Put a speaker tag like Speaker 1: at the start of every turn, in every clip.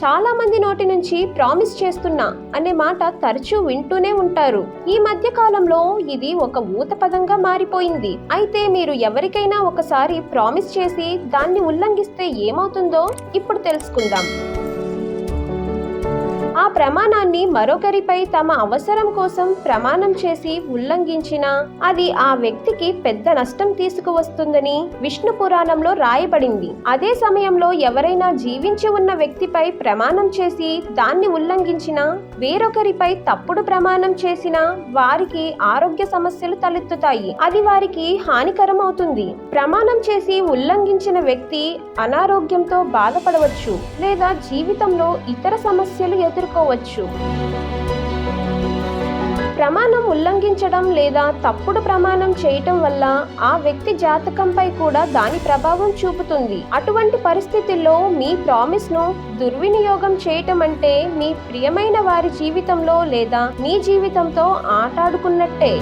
Speaker 1: చాలా మంది నోటి నుంచి ప్రామిస్ చేస్తున్నా అనే మాట తరచూ వింటూనే ఉంటారు. ఈ మధ్య కాలంలో ఇది ఒక ఊత పదంగా మారిపోయింది. అయితే మీరు ఎవరికైనా ఒకసారి ప్రామిస్ చేసి దాన్ని ఉల్లంఘిస్తే ఏమవుతుందో ఇప్పుడు తెలుసుకుందాం. ఆ ప్రమాణాన్ని మరొకరిపై తమ అవసరం కోసం ప్రమాణం చేసి ఉల్లంఘించినా అది ఆ వ్యక్తికి పెద్ద నష్టం తీసుకువస్తుందని విష్ణు పురాణంలో రాయబడింది. అదే సమయంలో ఎవరైనా జీవించి ఉన్న వ్యక్తిపై ప్రమాణం చేసి దాన్ని ఉల్లంఘించినా వేరొకరిపై తప్పుడు ప్రమాణం చేసినా వారికి ఆరోగ్య సమస్యలు తలెత్తుతాయి. అది వారికి హానికరం అవుతుంది ప్రమాణం చేసి ఉల్లంఘించిన వ్యక్తి అనారోగ్యంతో బాధపడవచ్చు లేదా జీవితంలో ఇతర సమస్యలు ఎదుర్కోవచ్చు ప్రమాణం ఉల్లంఘించడం లేదా తప్పుడు ప్రమాణం చేయటం వల్ల ఆ వ్యక్తి జాతకంపై కూడా దాని ప్రభావం చూపుతుంది. అటువంటి పరిస్థితుల్లో మీ ప్రామిస్ను దుర్వినియోగం చేయటం అంటే మీ ప్రియమైన వారి జీవితంలో లేదా మీ జీవితంతో ఆటాడుకున్నట్టే.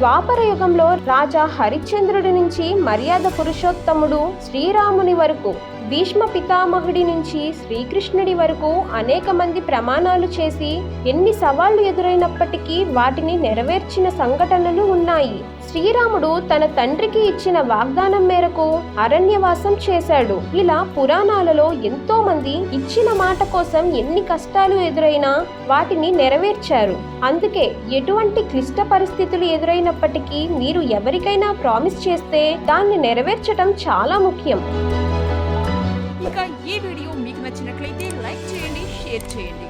Speaker 1: ద్వాపర యుగంలో రాజా హరిశ్చంద్రుడి నుంచి మర్యాద పురుషోత్తముడు శ్రీరాముని వరకు భీష్మ పితామహుడి నుంచి శ్రీకృష్ణుడి వరకు అనేక మంది ప్రమాణాలు చేసి ఎన్ని సవాళ్ళు ఎదురైనప్పటికీ వాటిని నెరవేర్చిన సంఘటనలు ఉన్నాయి. శ్రీరాముడు తన తండ్రికి ఇచ్చిన వాగ్దానం మేరకు అరణ్యవాసం చేశాడు. ఇలా పురాణాలలో ఎంతో మంది ఇచ్చిన మాట కోసం ఎన్ని కష్టాలు ఎదురైనా వాటిని నెరవేర్చారు. అందుకే ఎటువంటి క్లిష్ట పరిస్థితులు ఎదురైనప్పటికీ మీరు ఎవరికైనా ప్రామిస్ చేస్తే దాన్ని నెరవేర్చడం చాలా ముఖ్యం.
Speaker 2: ఇంకా ఈ వీడియో మీకు నచ్చినట్లయితే లైక్ చేయండి షేర్ చేయండి.